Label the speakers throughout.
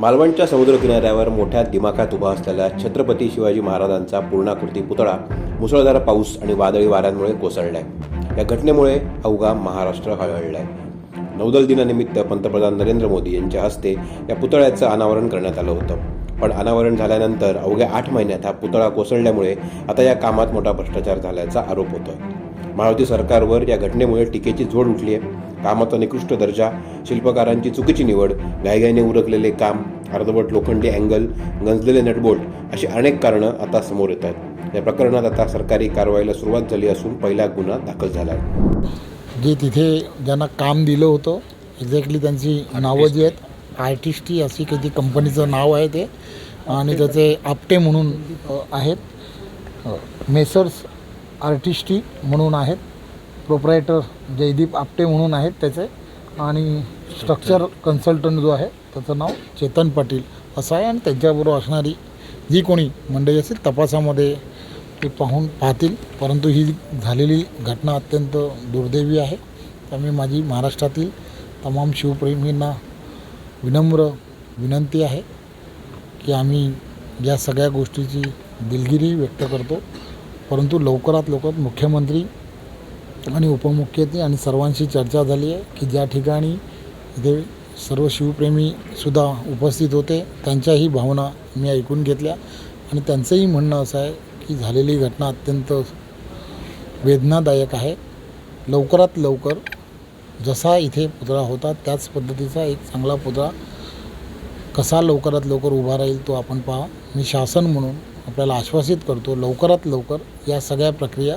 Speaker 1: मालवणच्या समुद्रकिनाऱ्यावर मोठ्या दिमाखात उभा असलेला छत्रपती शिवाजी महाराजांचा पूर्णाकृती पुतळा मुसळधार पाऊस आणि वादळी वाऱ्यांमुळे कोसळलाय. या घटनेमुळे अवघा महाराष्ट्र हळहळलाय. नौदल दिनानिमित्त पंतप्रधान नरेंद्र मोदी यांच्या हस्ते या पुतळ्याचं अनावरण करण्यात आलं होतं. पण अनावरण झाल्यानंतर अवघ्या आठ महिन्यात हा पुतळा कोसळल्यामुळे आता या कामात मोठा भ्रष्टाचार झाल्याचा आरोप होतोय. महायुती सरकारवर या घटनेमुळे टीकेची झोड उठली आहे. कामाचा निकृष्ट दर्जा शिल्पकारांची चुकीची निवड घाईघाईने उरकलेले काम अर्धवट लोखंडी अँगल गंजलेले नटबोल्ट अशी अनेक कारणं आता समोर येत आहेत. या प्रकरणात आता सरकारी कारवाईला सुरुवात झाली असून पहिला गुन्हा दाखल झाला आहे.
Speaker 2: जे तिथे ज्यांना काम दिलं होतं एक्झॅक्टली त्यांची नावं जी आहेत आर्टिस्टी अशी काही कंपनीचं नाव आहे ते आणि त्याचे आपटे म्हणून आहेत. मेसर्स आर्टिस्टी म्हणून आहेत प्रोप्रायटर जयदीप आपटे म्हणून आहेत त्याचे आणि स्ट्रक्चर कन्सल्टंट जो आहे त्याचं नाव चेतन पाटील असं आहे. आणि त्यांच्याबरोबर असणारी जी कोणी मंडळी असेल तपासामध्ये ते पाहून पाहतील. परंतु ही झालेली घटना अत्यंत दुर्दैवी आहे. त्यामुळे माझी महाराष्ट्रातील तमाम शिवप्रेमींना विनम्र विनंती आहे की आम्ही या सगळ्या गोष्टीची दिलगिरी व्यक्त करतो. परंतु लवकरात लवकर मुख्यमंत्री आणि उपमुख्यमंत्री आणि सर्वांशी चर्चा झाली आहे की ज्या ठिकाणी इथे सर्व शिवप्रेमीसुद्धा उपस्थित होते त्यांच्याही भावना मी ऐकून घेतल्या. आणि त्यांचंही म्हणणं असं आहे की झालेली घटना अत्यंत वेदनादायक आहे. लवकरात लवकर जसा इथे पुतळा होता त्याच पद्धतीचा एक चांगला पुतळा कसा लवकरात लवकर उभा राहील तो आपण पहा. मी शासन म्हणून आपल्याला आश्वासित करतो लवकरात लवकर या सगळ्या प्रक्रिया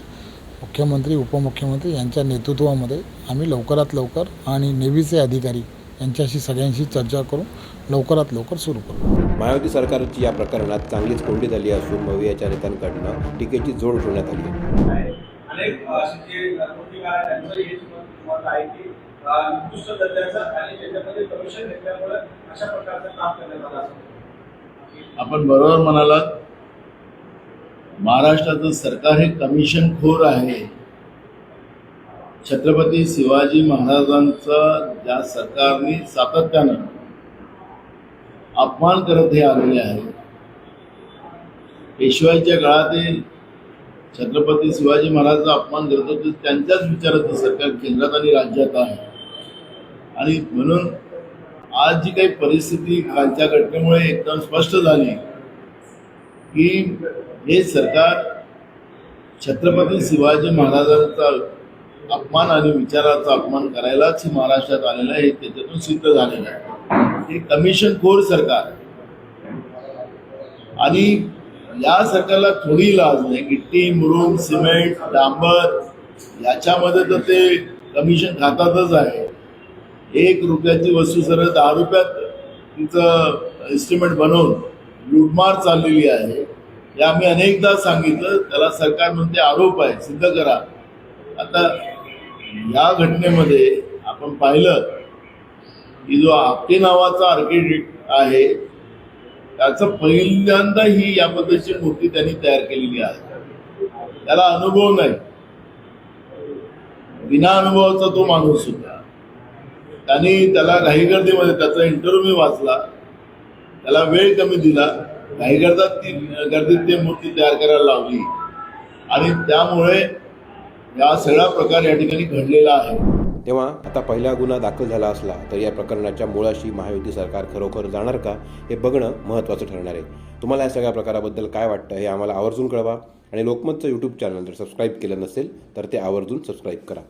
Speaker 2: मुख्यमंत्री उपमुख्यमंत्री यांच्या नेतृत्वामध्ये आम्ही लवकरात लवकर आणि नेव्हीचे अधिकारी यांच्याशी सगळ्यांशी चर्चा करून लवकरात लवकर सुरू करू.
Speaker 1: महायुती सरकारची या प्रकरणात चांगलीच कोंडी झाली असून मवियाच्या नेत्यांकडनं टीकेची जोड उठवण्यात आली
Speaker 3: आपण बरोबर म्हणालात महाराष्ट्राचं सरकार हे कमिशनखोर आहे. छत्रपती शिवाजी महाराजांचा ज्या सरकारने सातत्यानं अपमान करत हे आलेले आहे पेशवाईच्या काळातील छत्रपती शिवाजी महाराजांचा अपमान करत होते त्यांच्याच विचाराचं सरकार केंद्रात आणि राज्यात आहे. आणि म्हणून आज जी काही परिस्थिती कालच्या घटनेमुळे एकदम स्पष्ट झाली की हे सरकार छत्रपती शिवाजी महाराजांचा अपमान आणि विचाराचा अपमान करायलाच महाराष्ट्रात आलेलं आहे हे त्याच्यातून सिद्ध झालेलं आहे. हे कमिशन खोर सरकार आणि या सरकारला थोडी लाज नाही गिट्टी मुरुम सिमेंट डांबर याच्यामध्ये तर ते कमिशन खातातच आहे. एक रुपयाची वस्तू सरळ दहा रुपयात तिचं एस्टिमेट बनवून लुटमार चाललेली आहे. हे आम्ही अनेकदा सांगितलं. त्याला सरकार म्हणते आरोप आहे सिद्ध करा. आता या घटनेमध्ये आपण पाहिलं की जो आपटे नावाचा आर्किटेक्ट आहे त्याचं पहिल्यांदा ही या पद्धतीची मूर्ती त्यांनी तयार केलेली आहे. त्याला अनुभव नाही. विना अनुभवाचा तो माणूस होता. त्यांनी त्याला घाईगर्दीमध्ये त्याचा इंटरव्ह्यू वाचला. त्याला वेळ कमी दिला. घाईगर्दात ती गर्दीत ती मूर्ती तयार करायला लावली. आणि त्यामुळे या सगळा प्रकार या ठिकाणी घडलेला आहे.
Speaker 1: तेव्हा आता पहिला गुन्हा दाखल झाला असला तर या प्रकरणाच्या मुळाशी महायुती सरकार खरोखर जाणार का हे बघणं महत्त्वाचं ठरणार आहे. तुम्हाला या सगळ्या प्रकाराबद्दल काय वाटतं हे आम्हाला आवर्जून कळवा. आणि लोकमतचं यूट्यूब चॅनल जर सबस्क्राईब केलं नसेल तर ते आवर्जून सबस्क्राईब करा.